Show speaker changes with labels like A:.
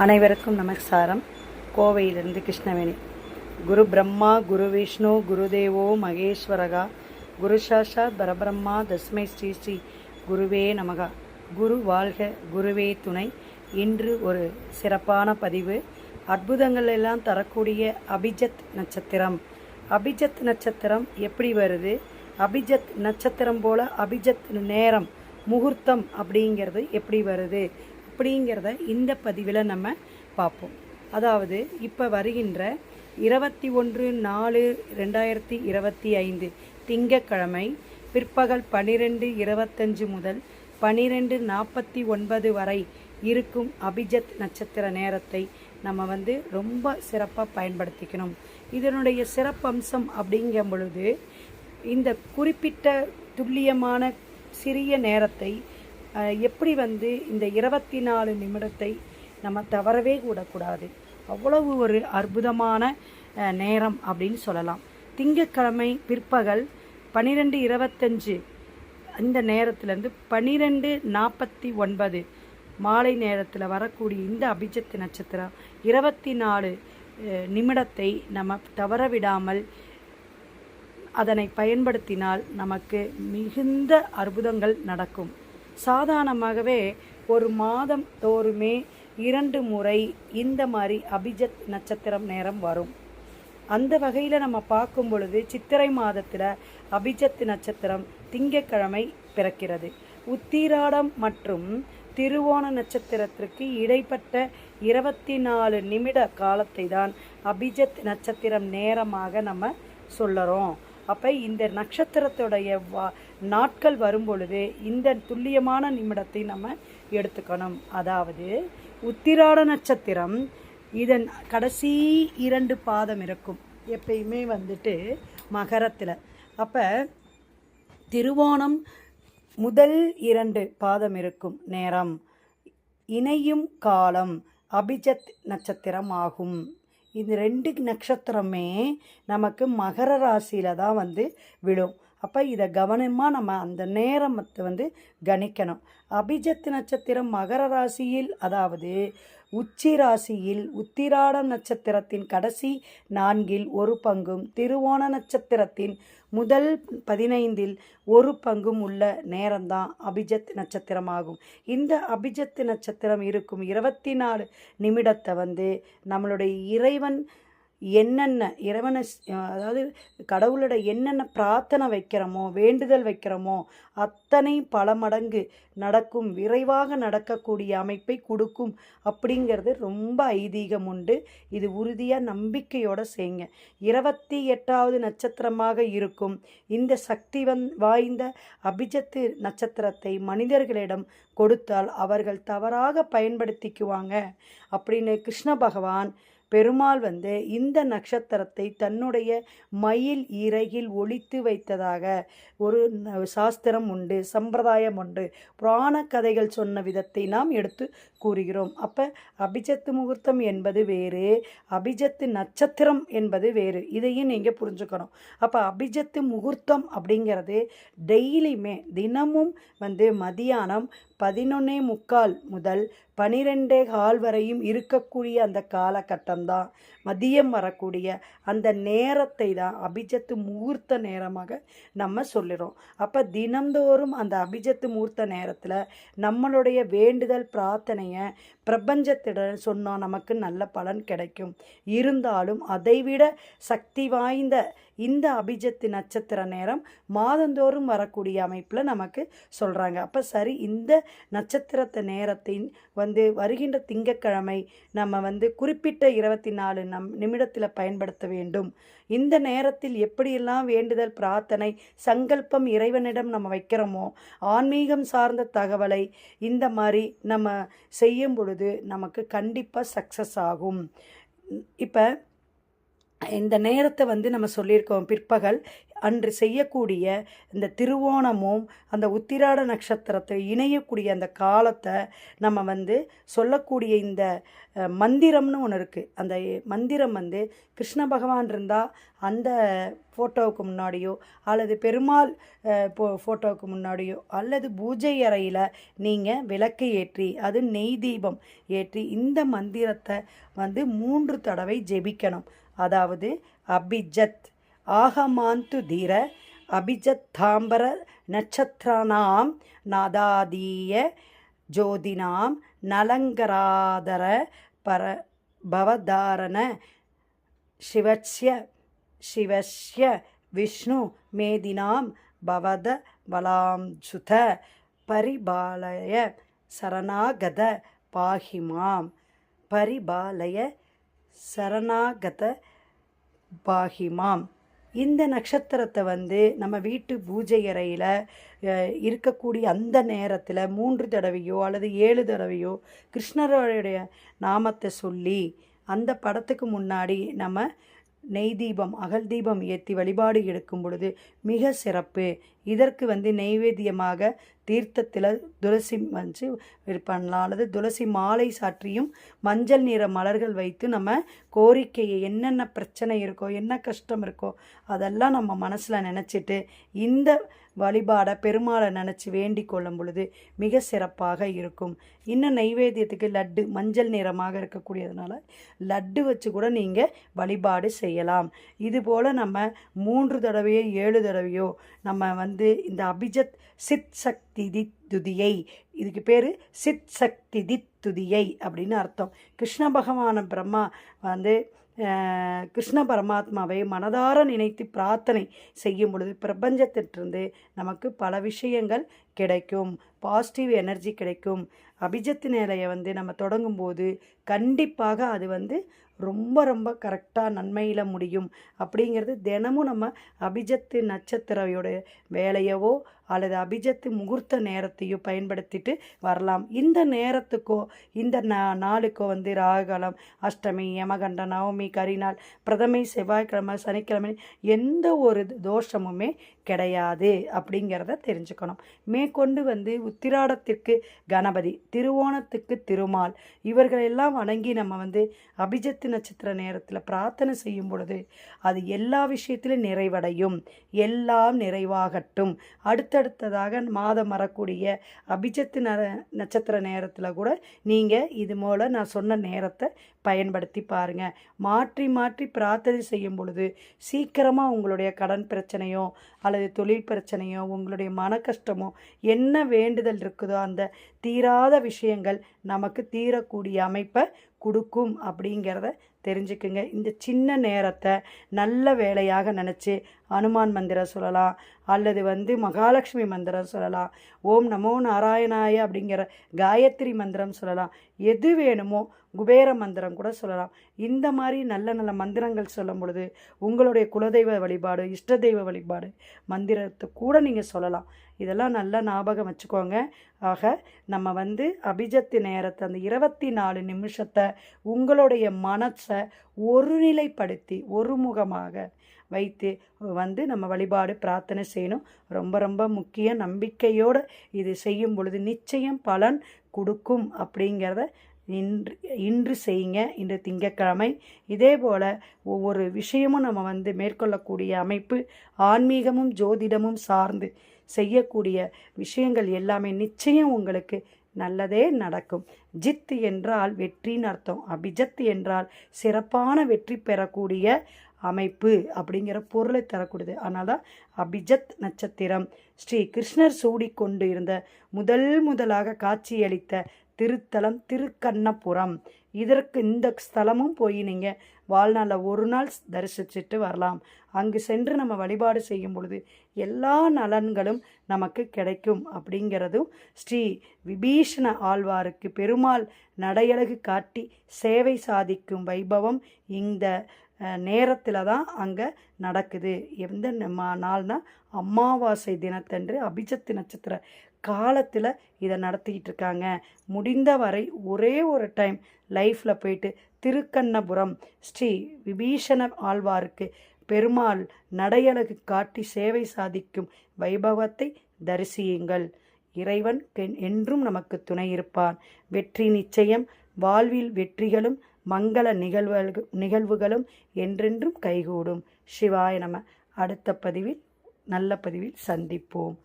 A: அனைவருக்கும் நமஸ்காரம். கோவையிலிருந்து கிருஷ்ணவேணி. குரு பிரம்மா குரு விஷ்ணு குருதேவோ மகேஸ்வரகா குரு சாஷா பரபிரம்மா தஸ்மை ஸ்ரீ ஸ்ரீ குருவே நமகா. குரு வாழ்க குருவே துணை. இன்று ஒரு சிறப்பான பதிவு. அற்புதங்கள் எல்லாம் தரக்கூடிய அபிஜத் நட்சத்திரம். அபிஜத் நட்சத்திரம் எப்படி வருது? அபிஜத் நட்சத்திரம் போல அபிஜத் நேரம் முகூர்த்தம் அப்படிங்கிறது எப்படி வருது? அப்படிங்கிறத இந்த பதிவில் நம்ம பார்ப்போம். அதாவது இப்போ வருகின்ற இருபத்தி ஒன்று நாலு ரெண்டாயிரத்தி இருபத்தி ஐந்து திங்கட்கிழமை பிற்பகல் பனிரெண்டு இருபத்தஞ்சு முதல் பனிரெண்டு நாற்பத்தி ஒன்பது வரை இருக்கும் அபிஜத் நட்சத்திர நேரத்தை நம்ம வந்து ரொம்ப சிறப்பாக பயன்படுத்திக்கணும். இதனுடைய சிறப்பம்சம் அப்படிங்கும் பொழுது இந்த குறிப்பிட்ட துல்லியமான சிறிய நேரத்தை எப்படி வந்து இந்த இருபத்தி நாலு நிமிடத்தை நம்ம தவறவே கூடக்கூடாது. அவ்வளவு ஒரு அற்புதமான நேரம் அப்படின்னு சொல்லலாம். திங்கட்கிழமை பிற்பகல் பன்னிரெண்டு இருபத்தஞ்சு இந்த நேரத்திலேருந்து பன்னிரெண்டு நாற்பத்தி ஒன்பது மாலை நேரத்தில் வரக்கூடிய இந்த அபிஜத்து நட்சத்திரம் இருபத்தி நாலு நிமிடத்தை நம்ம தவற விடாமல் அதனை பயன்படுத்தினால் நமக்கு மிகுந்த அற்புதங்கள் நடக்கும். சாதாரணமாகவே ஒரு மாதம் தோறுமே இரண்டு முறை இந்த மாதிரி அபிஜத் நட்சத்திரம் நேரம் வரும். அந்த வகையில் நம்ம பார்க்கும் பொழுது சித்திரை மாதத்தில் அபிஜத் நட்சத்திரம் திங்கட்கிழமை பிறக்கிறது. உத்திராடம் மற்றும் திருவோண நட்சத்திரத்திற்கு இடைப்பட்ட இருபத்தி நாலு நிமிட காலத்தை தான் அபிஜத் நட்சத்திரம் நேரமாக நம்ம சொல்லறோம். அப்போ இந்த நட்சத்திரத்துடைய வா நாட்கள் வரும்பொழுது இந்த துல்லியமான நிமிடத்தை நம்ம எடுத்துக்கணும். அதாவது உத்திராட நட்சத்திரம் இதன் கடைசி இரண்டு பாதம் இருக்கும். எப்பயுமே வந்துட்டு மகரத்தில். அப்போ திருவோணம் முதல் இரண்டு பாதம் இருக்கும் நேரம். இணையும் காலம் அபிஜத் நட்சத்திரம் ஆகும் இந்த ரெண்டு நட்சத்திரமே நமக்கு மகர ராசியில் தான் வந்து விழும். அப்போ இதை கவனமாக நம்ம அந்த நேரத்தை வந்து கணிக்கணும். அபிஜத் நட்சத்திரம் மகர ராசியில் அதாவது உச்சி ராசியில் உத்திராடம் நட்சத்திரத்தின் கடைசி நான்கில் ஒரு பங்கும் திருவோண நட்சத்திரத்தின் முதல் பதினைந்தில் ஒரு பங்கும் உள்ள நேரம்தான் அபிஜத் நட்சத்திரமாகும். இந்த அபிஜத் நட்சத்திரம் இருக்கும் இருபத்தி நாலு நிமிடத்தை வந்து நம்மளுடைய இறைவன் என்னென்ன இறைவனை அதாவது கடவுளோட என்னென்ன பிரார்த்தனை வைக்கிறோமோ வேண்டுதல் வைக்கிறோமோ அத்தனை பல மடங்கு நடக்கும் விரைவாக நடக்கக்கூடிய அமைப்பை கொடுக்கும் அப்படிங்கிறது ரொம்ப ஐதீகம் உண்டு. இது உறுதியாக நம்பிக்கையோட செய்யுங்க. இருபத்தி எட்டாவது நட்சத்திரமாக இருக்கும். இந்த சக்தி வந் வாய்ந்த அபிஜத்து நட்சத்திரத்தை மனிதர்களிடம் கொடுத்தால் அவர்கள் தவறாக பயன்படுத்திக்குவாங்க. அப்படின்னு கிருஷ்ண பகவான் பெருமாள் வந்து இந்த நட்சத்திரத்தை தன்னுடைய மயில் இறகில் ஒழித்து வைத்ததாக ஒரு சாஸ்திரம் உண்டு சம்பிரதாயம் உண்டு. புராண கதைகள் சொன்ன விதத்தை நாம் எடுத்து கூறுகிறோம். அப்போ அபிஜத்து முகூர்த்தம் என்பது வேறு அபிஜத்து நட்சத்திரம் என்பது வேறு. இதையும் நீங்கள் புரிஞ்சுக்கணும். அப்போ அபிஜத்து முகூர்த்தம் அப்படிங்கிறது டெய்லியுமே தினமும் வந்து மதியானம் பதினொன்னே முக்கால் முதல் பனிரெண்டே கால் வரையும் இருக்கக்கூடிய அந்த காலகட்டம்தான் மதியம் வரக்கூடிய அந்த நேரத்தை தான் அபிஜத்து முகூர்த்த நேரமாக நம்ம சொல்லிடுறோம் அப்போ தினந்தோறும் அந்த அபிஜத்து முகூர்த்த நேரத்தில் நம்மளுடைய வேண்டுதல் பிரார்த்தனையை பிரபஞ்சத்திடம் சொன்னால் நமக்கு நல்ல பலன் கிடைக்கும். இருந்தாலும் அதைவிட சக்தி வாய்ந்த இந்த அபிஜத்து நட்சத்திர நேரம் மாதந்தோறும் வரக்கூடிய அமைப்பில் நமக்கு சொல்கிறாங்க அப்போ சரி இந்த நட்சத்திரத்தை நேரத்தின் வந்து வருகின்ற திங்கட்கிழமை நம்ம வந்து குறிப்பிட்ட இருபத்தி நாலு நம் நிமிடத்தில் பயன்படுத்த வேண்டும். இந்த நேரத்தில் எப்படியெல்லாம் வேண்டுதல் பிரார்த்தனை சங்கல்பம் இறைவனிடம் நம்ம வைக்கிறோமோ ஆன்மீகம் சார்ந்த தகவலை இந்த மாதிரி நம்ம செய்யும் பொழுது நமக்கு கண்டிப்பாக சக்ஸஸ் ஆகும். இப்போ இந்த நேரத்தை வந்து நம்ம சொல்லியிருக்கோம் பிற்பகல் அன்று செய்யக்கூடிய இந்த திருவோணமும் அந்த உத்திராட நட்சத்திரத்தை இணையக்கூடிய அந்த காலத்தை நம்ம வந்து சொல்லக்கூடிய இந்த மந்திரம்னு ஒன்று இருக்குது அந்த மந்திரம் வந்து கிருஷ்ண பகவான் இருந்தால் அந்த ஃபோட்டோவுக்கு முன்னாடியோ அல்லது பெருமாள் போ ஃபோட்டோவுக்கு முன்னாடியோ அல்லது பூஜை அறையில் நீங்கள் விளக்கு ஏற்றி அது நெய் தீபம் ஏற்றி இந்த மந்திரத்தை வந்து மூன்று தடவை ஜெபிக்கணும். அதாவது அபிஜத். ஆகமாந்து தீர அபிஜத்தாம்பர நட்சத்திரானாம் நாதாதீய ஜோதினாம் நலங்கராதர பர பவதாரண சிவஸ்ய சிவஸ்ய விஷ்ணு மேதினாம் பவத வலாம்சுத பரிபாலய சரணாகத பாகிமாம். பரிபாலய சரணாகத பாகிமாம். இந்த நட்சத்திரத்தை வந்து நம்ம வீட்டு பூஜை அறையில் இருக்கக்கூடிய அந்த நேரத்தில் மூன்று தடவையோ அல்லது ஏழு தடவையோ கிருஷ்ணருடைய நாமத்தை சொல்லி அந்த படத்துக்கு முன்னாடி நம்ம நெய் தீபம் அகல் தீபம் ஏற்றி வழிபாடு எடுக்கும் பொழுது மிக சிறப்பு. இதற்கு வந்து நெய்வேத்தியமாக தீர்த்தத்தில் துளசி வச்சு பண்ணலாம். அல்லது துளசி மாலை சாற்றியும் மஞ்சள் நிற மலர்கள் வைத்து நம்ம கோரிக்கையை என்னென்ன பிரச்சனை இருக்கோ என்ன கஷ்டம் இருக்கோ அதெல்லாம் நம்ம மனசில் நினச்சிட்டு இந்த வழிபாடை பெருமாளை நினச்சி வேண்டிக் கொள்ளும் பொழுது மிக சிறப்பாக இருக்கும். இன்னும் நைவேத்தியத்துக்கு லட்டு மஞ்சள் நிறமாக இருக்கக்கூடியதுனால லட்டு வச்சு கூட நீங்கள் வழிபாடு செய்யலாம். இதுபோல் நம்ம மூன்று தடவையோ ஏழு தடவையோ நம்ம வந்து வந்து இந்த அபிஜத் சித் சக்தி தித் துதியை இதுக்கு பேர் சித் சக்தி தித் துதியை அப்படின்னு அர்த்தம். கிருஷ்ண பகவான பிரம்மா வந்து கிருஷ்ண பரமாத்மாவை மனதார நினைத்து பிரார்த்தனை செய்யும் பொழுது பிரபஞ்சத்திலிருந்து நமக்கு பல விஷயங்கள் கிடைக்கும். பாசிட்டிவ் எனர்ஜி கிடைக்கும். அபிஜத்து நிலையை வந்து நம்ம தொடங்கும்போது கண்டிப்பாக அது வந்து ரொம்ப ரொம்ப கரெக்டாக நன்மையில் முடியும். அப்படிங்கிறது தினமும் நம்ம அபிஜத்து நட்சத்திரையோட வேலையவோ அல்லது அபிஜத்து முகூர்த்த நேரத்தையோ பயன்படுத்திட்டு வரலாம். இந்த நேரத்துக்கோ இந்த நா நாளுக்கோ வந்து ராகுகாலம் அஷ்டமி யமகண்ட நவமி கரிநாள் பிரதமை செவ்வாய்க்கிழமை சனிக்கிழமை எந்த ஒரு தோஷமுமே கிடையாது அப்படிங்கிறத தெரிஞ்சுக்கணும். மேற்கொண்டு வந்து உத்திராடத்திற்கு கணபதி திருவோணத்துக்கு திருமால் இவர்களெல்லாம் வணங்கி நம்ம வந்து அபிஜத்து நட்சத்திர நேரத்தில் பிரார்த்தனை செய்யும் பொழுது அது எல்லா விஷயத்திலும் நிறைவடையும். எல்லாம் நிறைவாகட்டும். அடுத்த அடுத்தடுத்ததாக மாதம் வரக்கூடிய அபிஜத்து ந நட்சத்திர நேரத்தில் கூட நீங்கள் இது போல் நான் சொன்ன நேரத்தை பயன்படுத்தி பாருங்கள் மாற்றி மாற்றி பிரார்த்தனை செய்யும் பொழுது சீக்கிரமாக உங்களுடைய கடன் பிரச்சனையோ அல்லது தொழில் பிரச்சனையோ உங்களுடைய மன கஷ்டமோ என்ன வேண்டுதல் இருக்குதோ அந்த தீராத விஷயங்கள் நமக்கு தீரக்கூடிய அமைப்பை கொடுக்கும் அப்படிங்கிறத தெரிஞ்சுக்குங்க. இந்த சின்ன நேரத்தை நல்ல வேலையாக நினச்சி அனுமான் மந்திரம் சொல்லலாம். அல்லது வந்து மகாலட்சுமி மந்திரம் சொல்லலாம். ஓம் நமோ நாராயணாய அப்படிங்கிற காயத்ரி மந்திரம் சொல்லலாம். எது வேணுமோ குபேர மந்திரம் கூட சொல்லலாம். இந்த மாதிரி நல்ல நல்ல மந்திரங்கள் சொல்லும் பொழுது உங்களுடைய குலதெய்வ வழிபாடு இஷ்ட தெய்வ வழிபாடு மந்திரத்தை கூட நீங்கள் சொல்லலாம். இதெல்லாம் நல்லா ஞாபகம் வச்சுக்கோங்க. ஆக நம்ம வந்து அபிஜத்து நேரத்தை அந்த இருபத்தி நாலு நிமிஷத்தை உங்களுடைய மனசை ஒருநிலைப்படுத்தி ஒருமுகமாக வைத்து வந்து நம்ம வழிபாடு பிரார்த்தனை செய்யணும். ரொம்ப ரொம்ப முக்கிய நம்பிக்கையோடு இது செய்யும் பொழுது நிச்சயம் பலன் கொடுக்கும் அப்படிங்கிறத இன்று இன்று செய்யுங்க இன்று திங்கட்கிழமை. இதே போல் ஒவ்வொரு விஷயமும் நம்ம வந்து மேற்கொள்ளக்கூடிய அமைப்பு ஆன்மீகமும் ஜோதிடமும் சார்ந்து செய்யக்கூடிய விஷயங்கள் எல்லாமே நிச்சயம் உங்களுக்கு நல்லதே நடக்கும். ஜித் என்றால் வெற்றின்னு அர்த்தம். அபிஜத் என்றால் சிறப்பான வெற்றி பெறக்கூடிய அமைப்பு அப்படிங்கிற பொருளை தரக்கூடியது. அதனால தான் அபிஜத் நட்சத்திரம். ஸ்ரீ கிருஷ்ணர் சூடிக்கொண்டு இருந்த முதல் முதலாக காட்சியளித்த திருத்தலம் திருக்கண்ணபுரம். இதற்கு இந்த ஸ்தலமும் போய் நீங்கள் வாழ்நாளில் ஒரு நாள் தரிசிச்சுட்டு வரலாம். அங்கு சென்று நம்ம வழிபாடு செய்யும் பொழுது எல்லா நலன்களும் நமக்கு கிடைக்கும் அப்படிங்கிறதும் ஸ்ரீ விபீஷண ஆழ்வாருக்கு பெருமாள் நடையழகு காட்டி சேவை சாதிக்கும் வைபவம் இந்த நேரத்தில் தான் அங்கே நடக்குது. எந்த ந- நாள்னா அமாவாசை தினத்தன்று அபிஜத்து நட்சத்திர காலத்தில் இதை நடத்திக்கிட்டு இருக்காங்க முடிந்த வரை ஒரே ஒரு டைம் லைஃப்பில் போயிட்டு திருக்கண்ணபுரம் ஸ்ரீ விபீஷண ஆழ்வாருக்கு பெருமாள் நடையழகு காட்டி சேவை சாதிக்கும் வைபவத்தை தரிசியுங்கள். இறைவன் என்றும் நமக்கு துணை இருப்பான். வெற்றி நிச்சயம் வாழ்வில் வெற்றிகளும் மங்கள நிகழ்வுகள் நிகழ்வுகளும் என்றென்றும் கைகூடும். சிவாய நம. அடுத்த பதிவில் நல்ல பதிவில் சந்திப்போம்.